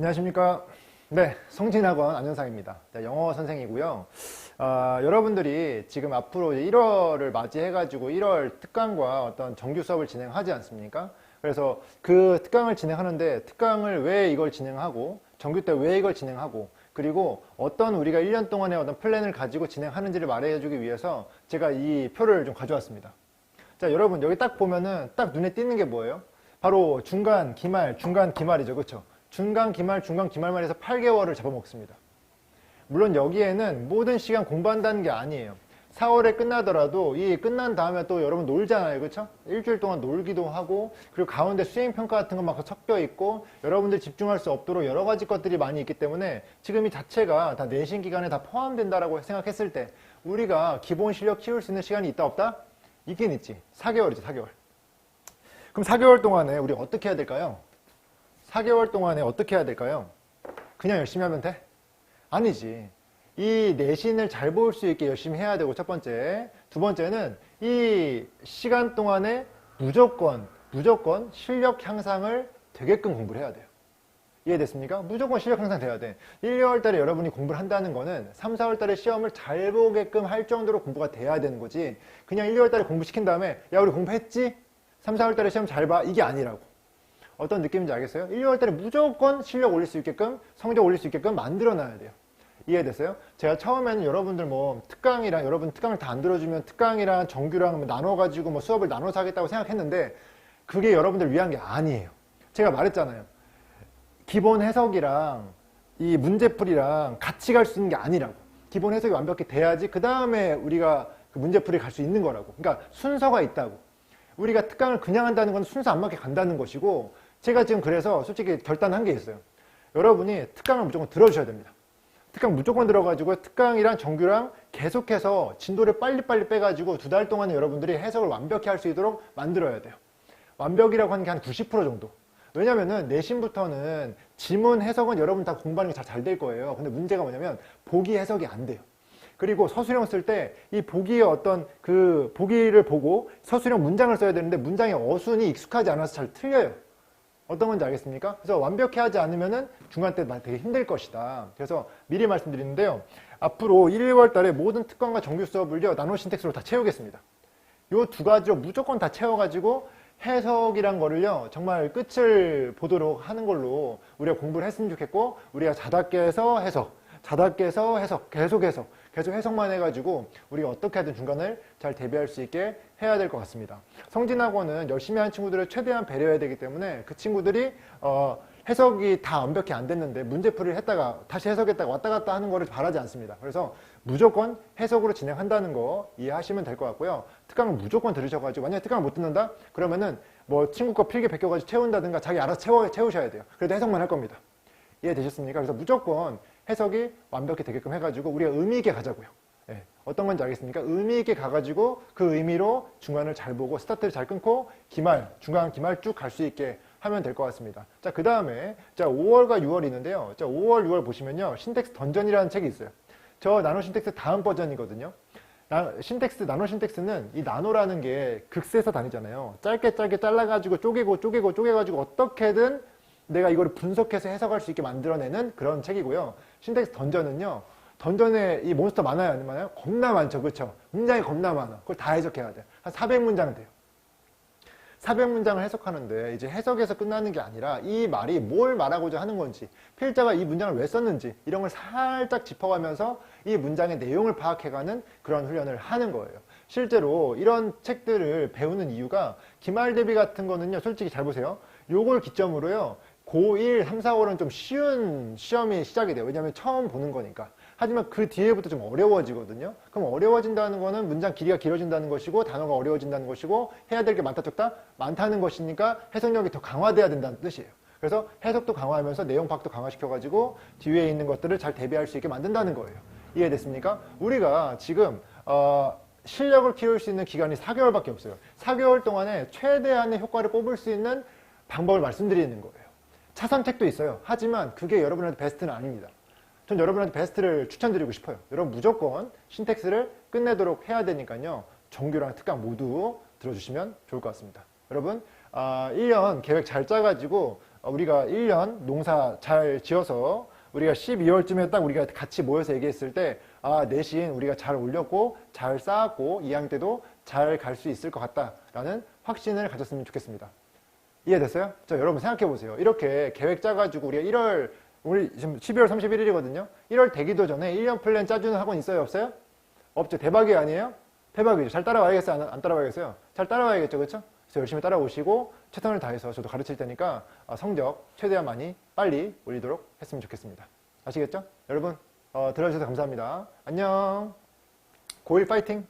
안녕하십니까. 네, 성진학원 안현상입니다. 네, 영어 선생이고요. 아, 여러분들이 지금 앞으로 1월을 맞이해가지고 1월 특강과 어떤 정규 수업을 진행하지 않습니까? 그래서 그 특강을 진행하는데 특강을 왜 이걸 진행하고 정규 때 왜 이걸 진행하고 그리고 어떤 우리가 1년 동안의 어떤 플랜을 가지고 진행하는지를 말해주기 위해서 제가 이 표를 좀 가져왔습니다. 자, 여러분 여기 딱 보면은 딱 눈에 띄는 게 뭐예요? 바로 중간, 기말, 중간, 기말이죠. 그렇죠? 중간, 기말, 중간, 기말만 해서 8개월을 잡아먹습니다. 물론 여기에는 모든 시간 공부한다는 게 아니에요. 4월에 끝나더라도 이 끝난 다음에 또 여러분 놀잖아요. 그렇죠? 일주일 동안 놀기도 하고 그리고 가운데 수행 평가 같은 거막 섞여 있고 여러분들 집중할 수 없도록 여러 가지 것들이 많이 있기 때문에 지금 이 자체가 다 내신 기간에 다 포함된다라고 생각했을 때 우리가 기본 실력 키울 수 있는 시간이 있다 없다? 있긴 있지. 4개월이죠, 4개월. 그럼 4개월 동안에 우리 어떻게 해야 될까요? 4개월 동안에 어떻게 해야 될까요? 그냥 열심히 하면 돼? 아니지. 이 내신을 잘 볼 수 있게 열심히 해야 되고 첫 번째. 두 번째는 이 시간 동안에 무조건 무조건 실력 향상을 되게끔 공부를 해야 돼요. 이해됐습니까? 무조건 실력 향상 돼야 돼. 1, 2월 달에 여러분이 공부를 한다는 거는 3, 4월 달에 시험을 잘 보게끔 할 정도로 공부가 돼야 되는 거지. 그냥 1, 2월 달에 공부시킨 다음에 야 우리 공부했지? 3, 4월 달에 시험 잘 봐. 이게 아니라고. 어떤 느낌인지 알겠어요? 1, 2월 달에 무조건 실력 올릴 수 있게끔 성적 올릴 수 있게끔 만들어 놔야 돼요. 이해됐어요? 제가 처음에는 여러분들 뭐 특강이랑 여러분 특강을 다 안 들어주면 특강이랑 정규랑 뭐 나눠가지고 뭐 수업을 나눠서 하겠다고 생각했는데 그게 여러분들 위한 게 아니에요. 제가 말했잖아요. 기본 해석이랑 이 문제풀이랑 같이 갈 수 있는 게 아니라고. 기본 해석이 완벽히 돼야지 그 다음에 우리가 그 문제풀이 갈 수 있는 거라고. 그러니까 순서가 있다고. 우리가 특강을 그냥 한다는 건 순서 안 맞게 간다는 것이고 제가 지금 그래서 솔직히 결단한 게 있어요. 여러분이 특강을 무조건 들어주셔야 됩니다. 특강 무조건 들어가지고 특강이랑 정규랑 계속해서 진도를 빨리빨리 빼가지고 두 달 동안에 여러분들이 해석을 완벽히 할 수 있도록 만들어야 돼요. 완벽이라고 하는 게 한 90% 정도. 왜냐면은 내신부터는 지문 해석은 여러분 다 공부하는 게 잘 될 거예요. 근데 문제가 뭐냐면 보기 해석이 안 돼요. 그리고 서술형 쓸 때 이 보기의 어떤 그 보기를 보고 서술형 문장을 써야 되는데 문장의 어순이 익숙하지 않아서 잘 틀려요. 어떤 건지 알겠습니까? 그래서 완벽히 하지 않으면은 중간 때 되게 힘들 것이다. 그래서 미리 말씀드리는데요. 앞으로 1, 2월 달에 모든 특강과 정규 수업을요, 나노 신텍스로 다 채우겠습니다. 요 두 가지로 무조건 다 채워가지고 해석이란 거를요, 정말 끝을 보도록 하는 걸로 우리가 공부를 했으면 좋겠고, 우리가 자답게 해서 해석, 자답게 해서 해석, 계속 해석, 계속 해석만 해가지고 우리가 어떻게 하든 중간을 잘 대비할 수 있게 해야 될 것 같습니다. 성진학원은 열심히 하는 친구들을 최대한 배려해야 되기 때문에 그 친구들이 어, 해석이 다 완벽히 안 됐는데 문제풀이를 했다가 다시 해석했다가 왔다 갔다 하는 거를 바라지 않습니다. 그래서 무조건 해석으로 진행한다는 거 이해하시면 될 것 같고요. 특강을 무조건 들으셔가지고 만약에 특강을 못 듣는다? 그러면은 뭐 친구 거 필기 베껴가지고 채운다든가 자기 알아서 채워, 채우셔야 돼요. 그래도 해석만 할 겁니다. 이해되셨습니까? 그래서 무조건 해석이 완벽히 되게끔 해가지고 우리가 의미 있게 가자고요. 예, 어떤 건지 알겠습니까? 의미 있게 가가지고 그 의미로 중간을 잘 보고 스타트를 잘 끊고 기말, 중간 기말 쭉 갈 수 있게 하면 될 것 같습니다. 자, 그 다음에 자 5월과 6월이 있는데요. 자, 5월, 6월 보시면요. 신텍스 던전이라는 책이 있어요. 저 나노 신텍스 다음 버전이거든요. 나, 신텍스, 나노 신텍스는 이 나노라는 게 극세서 다니잖아요. 짧게 짧게 잘라가지고 쪼개고 쪼개고 쪼개가지고 어떻게든 내가 이거를 분석해서 해석할 수 있게 만들어내는 그런 책이고요. 신텍스 던전은요. 던전에 이 몬스터 많아요? 안 많아요? 겁나 많죠. 그렇죠? 문장이 겁나 많아. 그걸 다 해석해야 돼. 한 400문장은 돼요. 400문장을 해석하는데 이제 해석에서 끝나는 게 아니라 이 말이 뭘 말하고자 하는 건지 필자가 이 문장을 왜 썼는지 이런 걸 살짝 짚어가면서 이 문장의 내용을 파악해가는 그런 훈련을 하는 거예요. 실제로 이런 책들을 배우는 이유가 기말 대비 같은 거는요. 솔직히 잘 보세요. 요걸 기점으로요. 고1, 3, 4, 5는 좀 쉬운 시험이 시작이 돼요. 왜냐하면 처음 보는 거니까. 하지만 그 뒤에부터 좀 어려워지거든요. 그럼 어려워진다는 거는 문장 길이가 길어진다는 것이고 단어가 어려워진다는 것이고 해야 될 게 많다 적다 많다는 것이니까 해석력이 더 강화돼야 된다는 뜻이에요. 그래서 해석도 강화하면서 내용 파악도 강화시켜가지고 뒤에 있는 것들을 잘 대비할 수 있게 만든다는 거예요. 이해됐습니까? 우리가 지금 어, 실력을 키울 수 있는 기간이 4개월밖에 없어요. 4개월 동안에 최대한의 효과를 뽑을 수 있는 방법을 말씀드리는 거예요. 차선책도 있어요. 하지만 그게 여러분한테 베스트는 아닙니다. 전 여러분한테 베스트를 추천드리고 싶어요. 여러분 무조건 신텍스를 끝내도록 해야 되니까요. 정규랑 특강 모두 들어주시면 좋을 것 같습니다. 여러분 아, 1년 계획 잘 짜가지고 어, 우리가 1년 농사 잘 지어서 우리가 12월쯤에 딱 우리가 같이 모여서 얘기했을 때, 아, 내신 우리가 잘 올렸고, 잘 쌓았고, 2학년 때도 잘 갈 수 있을 것 같다라는 확신을 가졌으면 좋겠습니다. 이해됐어요? 자, 여러분 생각해 보세요. 이렇게 계획 짜가지고 우리가 1월, 우리 지금 12월 31일이거든요? 1월 되기도 전에 1년 플랜 짜주는 학원 있어요? 없어요? 없죠. 대박이 아니에요? 대박이죠. 잘 따라와야겠어요? 안, 안 따라와야겠어요? 잘 따라와야겠죠. 그렇죠? 그래서 열심히 따라오시고 최선을 다해서 저도 가르칠 테니까 아, 성적 최대한 많이 빨리 올리도록 했으면 좋겠습니다. 아시겠죠? 여러분 어, 들어주셔서 감사합니다. 안녕. 고1 파이팅!